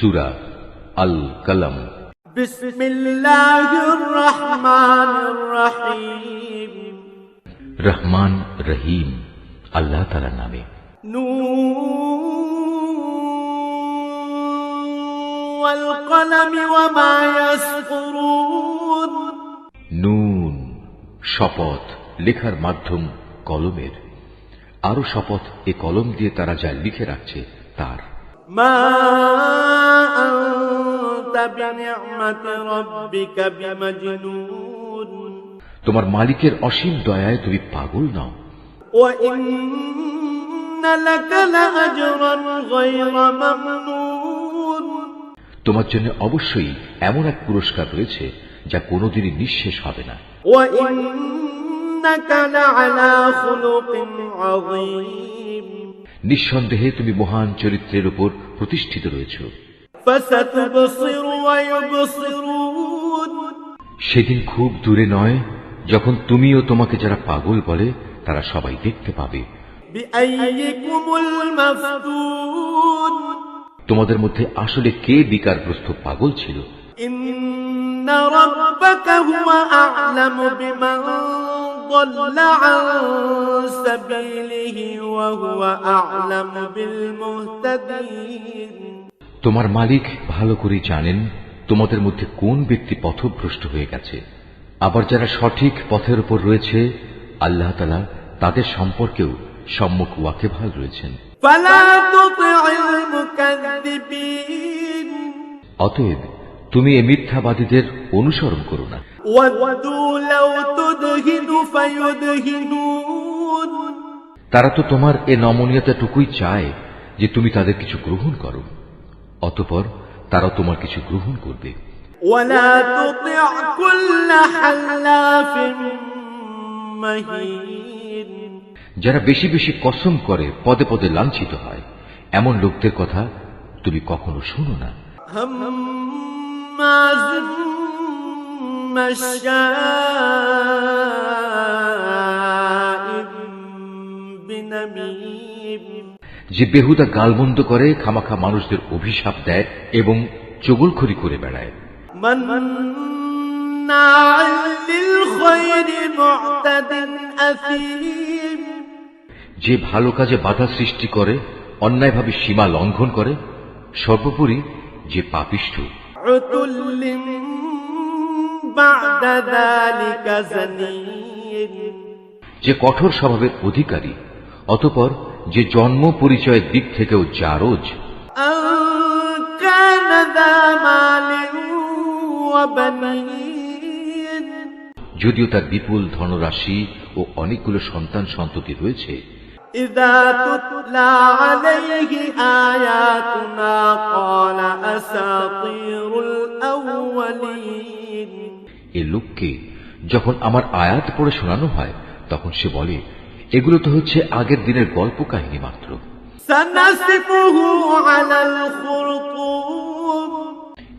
সুরা আল কলম রহমান রহিম আল্লাহ তালা নামে। নুন শপথ লেখার মাধ্যম কলমের। আরও শপথ এ কলম দিয়ে তারা যা লিখে রাখছে তার। মা তোমার মালিকের অসীম দয়ায় তুমি পাগল নাও। তোমার জন্য অবশ্যই এমন এক পুরস্কার রয়েছে যা কোনোদিনই নিঃশেষ হবে না। নিঃসন্দেহে তুমি মহান চরিত্রের উপর প্রতিষ্ঠিত রয়েছ। সেদিন খুব দূরে নয় যখন তুমি ও তোমাকে যারা পাগল বলে তারা সবাই দেখতে পাবে। তোমাদের মধ্যে আসলে কে বিকারগ্রস্ত পাগল ছিল? সাবিলিহি ওয়া হুয়া আ'লামু বিল মুহতাদিন তোমার মালিক ভালো করে জানেন তোমাদের মধ্যে কোন ব্যক্তি পথভ্রষ্ট হয়ে গেছে। আবার যারা সঠিক পথের উপর রয়েছে আল্লাহ তালা তাদের সম্পর্কেও সম্মুখ ওয়াকে ভালো রয়েছেন অতএব তুমি এ মিথ্যাবাদীদের অনুসরণ করো না। তারা তো তোমার এ নমনীয়তাটুকুই চায় যে তুমি তাদের কিছু গ্রহণ করো। অতপর তারা তোমার কিছু গ্রহণ করবে ولا تطع كل حلاف مهين যারা বেশি বেশি কসম করে পদে পদে লাঞ্ছিত হয় এমন লোকদের কথা তুমি কখনো শোনো না هماز مشاء بنميم যে বেহুদা গালমন্দ করে খামাখা মানুষদের অভিশাপ দেয় এবং চগলখড়ি করে বেড়ায়। যে ভালো কাজে বাধা সৃষ্টি করে অন্যায়ভাবে সীমা লঙ্ঘন করে সর্বোপরি যে পাপিষ্ঠ। যে কঠোর স্বভাবের অধিকারী অতপর যে জন্ম পরিচয়ের দিক থেকেও জারজ أن كان ذا مال وبنين যদিও তার বিপুল ধনরাশি ও অনেকগুলো সন্তান সন্ততি রয়েছে إذا تتلى عليه آياتنا قال أساطير الأولين এ লোককে যখন আমার আয়াত পড়ে শোনানো হয় তখন সে বলে এগুলো তো হচ্ছে আগের দিনের গল্প কাহিনী মাত্র سنسفه على الخرطوم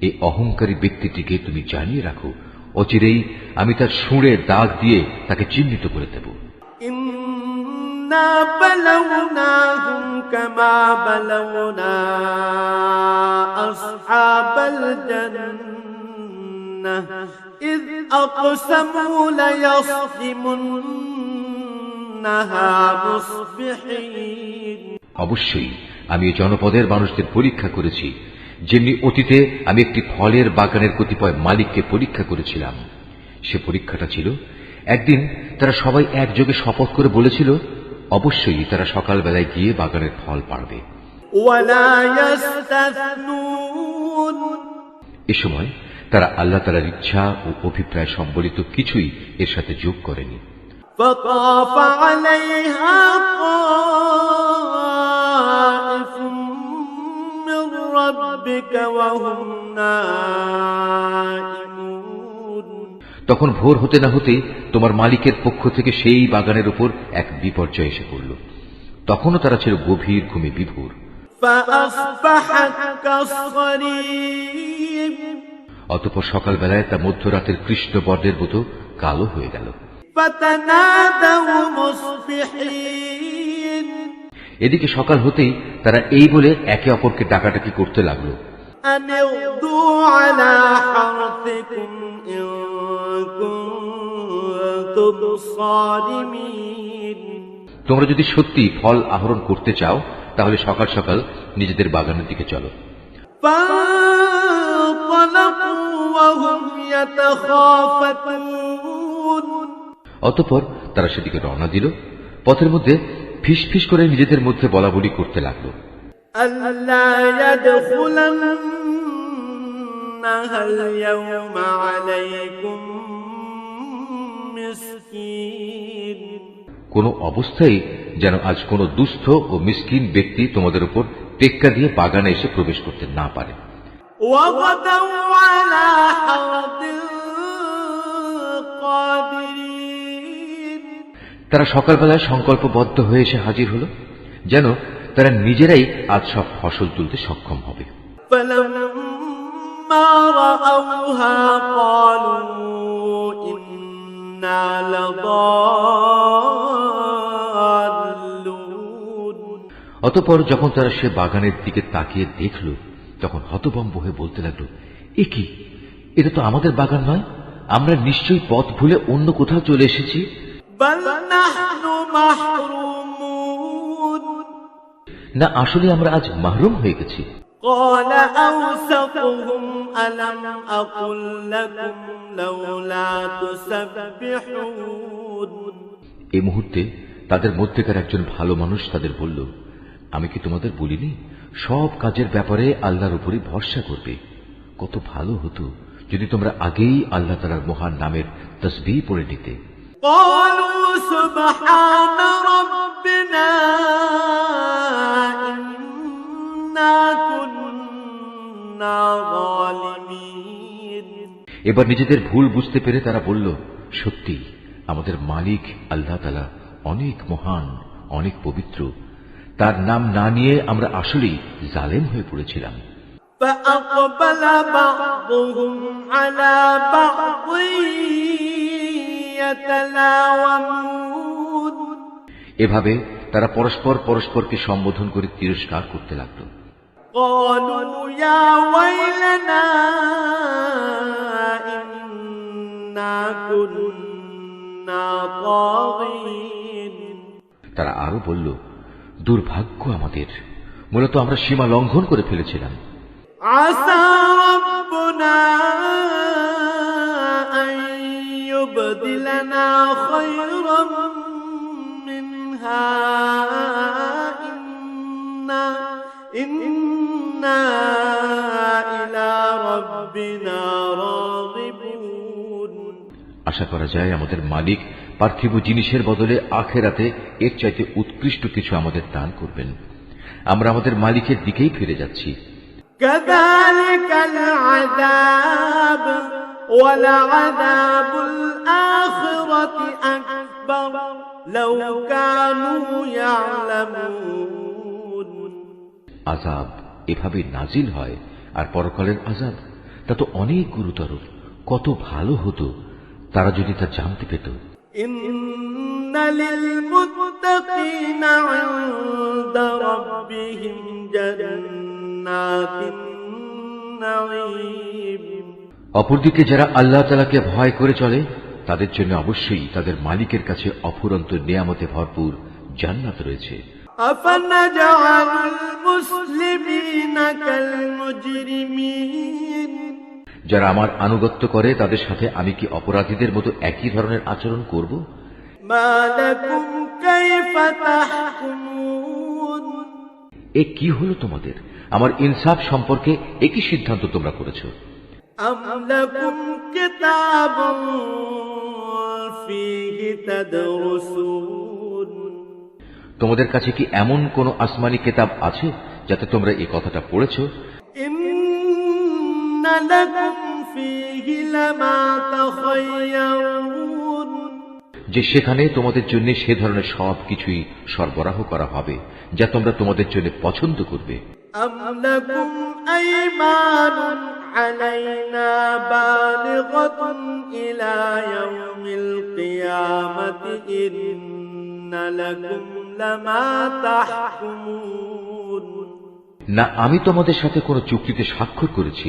এই অহংকারী ব্যক্তিটিকে তুমি জানিয়ে রাখো অচিরেই আমি তার সুঁড়ে দাগ দিয়ে তাকে চিহ্নিত করে দেব إنا بلوناهم كما بلونا أصحاب الجنة إذ أقسموا ليصرمنها مصبحين অবশ্যই আমি জনপদের মানুষদের পরীক্ষা করেছি। যেমনি অতীতে আমি একটি ফলের বাগানের কতিপয় মালিককে পরীক্ষা করেছিলাম। সে পরীক্ষাটা ছিল একদিন তারা সবাই একযোগে শপথ করে বলেছিল অবশ্যই তারা সকালবেলায় গিয়ে বাগানের ফল পাড়বে। এ সময় তারা আল্লাহ তালার ইচ্ছা ও অভিপ্রায় সম্বলিত কিছুই এর সাথে যোগ করেনি। فطاف عليها طائف من ربك وهم نائمون তখন ভোর হতে না হতে তোমার মালিকের পক্ষ থেকে সেই বাগানের উপর এক বিপর্যয় এসে পড়ল তখনও তারা ছিল গভীর ঘুমে বিভোর فأصبحت كالصريم অতপর সকালবেলায় তা মধ্যরাতের কৃষ্ণ বর্ণের মতো কালো হয়ে গেল فتنادوا مصبحين এদিকে সকাল হতেই তারা এই বলে একে অপরকে ডাকাডাকি করতে লাগলো أن اغدوا على حرثكم إن كنتم صارمين তোমরা যদি সত্যি ফল আহরণ করতে চাও তাহলে সকাল সকাল নিজেদের বাগানের দিকে চলো فانطلقوا وهم يتخافتون অতঃপর তারা সেদিকে রওনা দিল পথের মধ্যে ফিস ফিস করে নিজেদের মধ্যে বলা বলি করতে লাগলো ألا يدخلنها اليوم عليكم مسكين কোনো অবস্থায় যেন আজ কোনো দুস্থ ও মিসকিন ব্যক্তি তোমাদের উপর টেক্কা দিয়ে বাগানে এসে প্রবেশ করতে না পারে وغدوا على حرد قادرين তারা সকালবেলায় সংকল্পবদ্ধ হয়ে এসে হাজির হল যেন তারা নিজেরাই আজ সব ফসল তুলতে সক্ষম হবে। অতপর যখন তারা সে বাগানের দিকে তাকিয়ে দেখল তখন হতভম্ব হয়ে বলতে লাগল এ কি? এটা তো আমাদের বাগান নয়। আমরা নিশ্চয়ই পথ ভুলে অন্য কোথাও চলে এসেছি। না আসলে আমরা আজ মাহরুম হয়ে গেছি قال أوسطهم ألم أقل لكم لولا تسبحون এই মুহূর্তে তাদের মধ্যেকার একজন ভালো মানুষ তাদের বলল আমি কি তোমাদের বলিনি সব কাজের ব্যাপারে আল্লাহর উপরই ভরসা করবে কত ভালো হতো যদি তোমরা আগেই আল্লাহ তালার মহান নামের তসবি পড়ে নিতে قالوا سبحان ربنا إنا كنا ظالمين এবার নিজেদের ভুল বুঝতে পেরে তারা বলল সত্যি আমাদের মালিক আল্লাহ তালা অনেক মহান অনেক পবিত্র তার নাম না নিয়ে আমরা আসলেই জালেম হয়ে পড়েছিলাম فأقبل بعضهم على بعض يتلاومون এভাবে তারা পরস্পর পরস্পরকে সম্বোধন করে তিরস্কার করতে লাগল। তারা আরও বলল দুর্ভাগ্য আমাদের। মূলত আমরা সীমা লঙ্ঘন করে ফেলেছিলাম। আসা يبدلنا خيرا منها إنا, إنا إلى ربنا راغبون আশা করা যায় আমাদের মালিক পার্থিব জিনিসের বদলে আখেরাতে এর চাইতে উৎকৃষ্ট কিছু আমাদের দান করবেন আমরা আমাদের মালিকের দিকেই ফিরে যাচ্ছি كذلك العذاب ولعذاب الآخرة أكبر لو كانوا يعلمون আজাব এভাবে নাজিল হয় আর পরকালের আজাব তা তো অনেক গুরুতর কত ভালো হতো তারা যদি তা জানতে পেত إن للمتقين عند ربهم جنات النعيم অপরদিকে যারা আল্লাহ তালাকে ভয় করে চলে তাদের জন্য অবশ্যই তাদের মালিকের কাছে অফুরন্ত নিয়ামতে ভরপুর জান্নাত রয়েছে। যারা আমার আনুগত্য করে তাদের সাথে আমি কি অপরাধীদের মতো একই ধরনের আচরণ করব? এ কি হলো তোমাদের? আমার ইনসাফ সম্পর্কে একই সিদ্ধান্ত তোমরা করেছ। أم لكم كتاب فيه تدرسون তোমাদের কাছে কি এমন কোন আসমানি কেতাব আছে যাতে তোমরা এই কথাটা পড়েছো إن لكم فيه لما تخيرون যে সেখানে তোমাদের জন্য সে ধরনের সব কিছুই সরবরাহ করা হবে যা তোমরা তোমাদের জন্য পছন্দ করবে أم لكم أيمان علينا بالغة إلى يوم القيامة إن لكم لما تحكمون না আমি তোমাদের সাথে কোনো চুক্তিতে স্বাক্ষর করেছি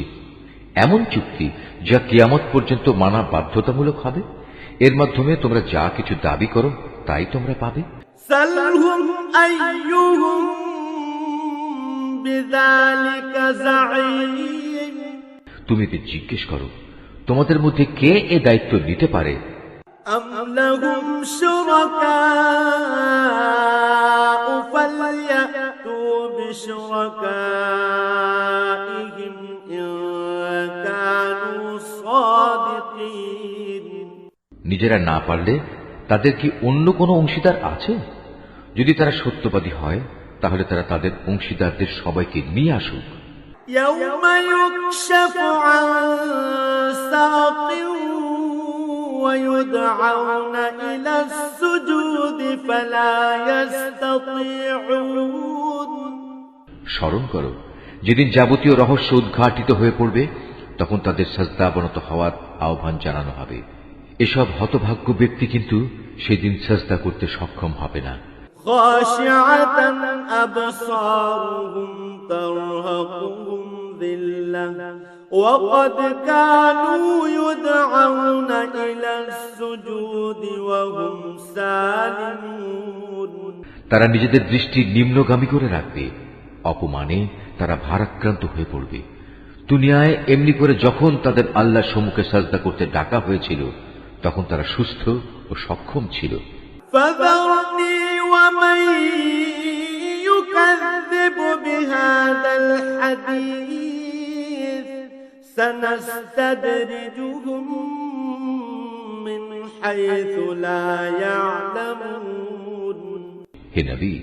এমন চুক্তি যা কিয়ামত পর্যন্ত মানা বাধ্যতামূলক হবে এর মাধ্যমে তোমরা যা কিছু দাবি করো তাই তোমরা পাবে سلهم أيهم بذلك زعيم তুমি তো জিজ্ঞেস করো তোমাদের মধ্যে কে এ দায়িত্ব নিতে পারে? নিজেরা না পারলে তাদের কি অন্য কোনো অংশীদার আছে? যদি তারা সত্যবাদী হয় তাহলে তারা তাদের অংশীদারদের সবাইকে নিয়ে আসুক يوم يكشف عن ساق ويدعون إلى السجود فلا يستطيعون স্মরণ করো যেদিন যাবতীয় রহস্য উদ্ঘাটিত হয়ে পড়বে তখন তাদের সাজদাবনত হওয়ার আহ্বান জানানো হবে এসব হতভাগ্য ব্যক্তি কিন্তু সেদিন সাজদা করতে সক্ষম হবে না خاشعة أبصارهم ترهقهم ذلة وقد كانوا يدعون إلى السجود وهم سالمون তারা নিজেদের দৃষ্টি নিম্নগামী করে রাখবে অপমানে তারা ভারাক্রান্ত হয়ে পড়বে দুনিয়ায় এমনি করে যখন তাদের আল্লাহ সম্মুখে সাজদা করতে ডাকা হয়েছিল তখন তারা সুস্থ ও সক্ষম ছিল فذرني ومن يكذب بهذا الحديث سنستدرجهم من حيث لا يعلمون হে নবী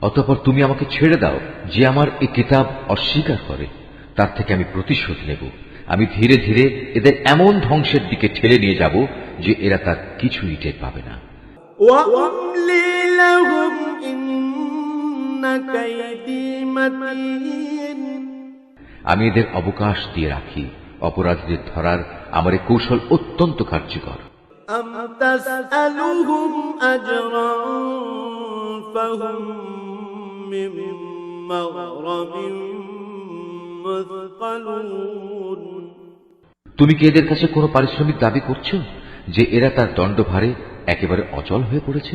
অতঃপর তুমি আমাকে ছেড়ে দাও যে আমার এই কিতাব অস্বীকার করে তার থেকে আমি প্রতিশোধ নেব আমি ধীরে ধীরে এদের এমন ধ্বংসের দিকে ঠেলে নিয়ে যাব যে এরা তার কিছুই টের পাবে না وأملي لهم إن كيدي متين আমি এদের অবকাশ দিয়ে রাখি অপরাধীদের ধরার আমার এই কৌশল অত্যন্ত কার্যকর أم تسألهم أجرا فهم من مغرم مثقلون তুমি কি এদের কাছে কোনো পারিশ্রমিক দাবি করছো যে এরা তার দণ্ডভারে একেবারে অচল হয়ে পড়েছে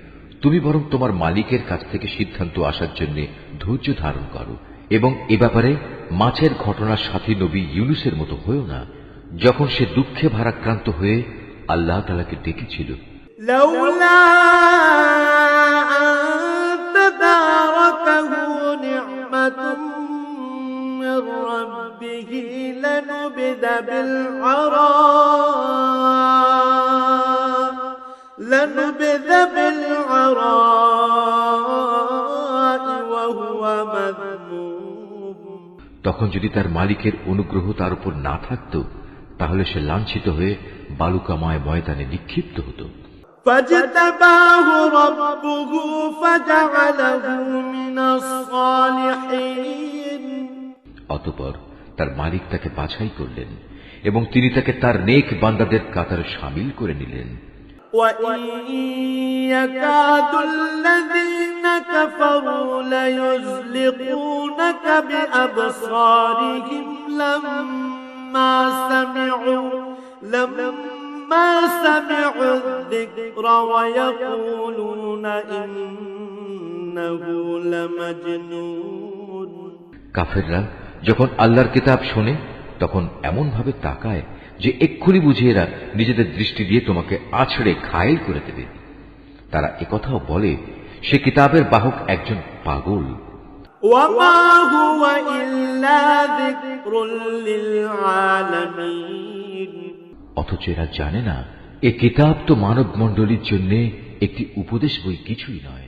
তুমি বরং তোমার মালিকের কাছ থেকে সিদ্ধান্ত আসার জন্য ধৈর্য ধারণ করো এবং এ ব্যাপারে মাছের ঘটনার সাথী নবী ইউনুসের মতো হয়েও না যখন সে দুঃখে ভারাক্রান্ত হয়ে আল্লাহ তালাকে ডেকেছিল لولا أن تداركه نعمة من ربه لنبذ بالعراء لنبذ بالعراء وهو مذموم তখন যদি তার মালিকের অনুগ্রহ তার উপর না থাকত তাহলে সে লাঞ্ছিত হয়ে বালুকাময় ময়দানে নিক্ষিপ্ত হতো فاجتباه ربه فجعله من الصالحين অতপর তার মালিক তাকে বাছাই করলেন এবং তিনি তাকে তার নেক বান্দাদের কাতারে সামিল করে নিলেন وإن يكاد الذين كفروا ليزلقونك بأبصارهم لما سمعوا لما سمعوا الذكر ويقولون إنه لمجنون কাফেররা যখন আল্লাহর কিতাব শোনে তখন এমন ভাবে তাকায় যে এক্ষুনি বুঝে এরা নিজেদের দৃষ্টি দিয়ে তোমাকে আছড়ে ঘায়েল করে দেবে। তারা একথাও বলে সে কিতাবের বাহক একজন পাগল। অথচ এরা জানে না এ কিতাব তো মানব মণ্ডলীর জন্য একটি উপদেশ বই কিছুই নয়।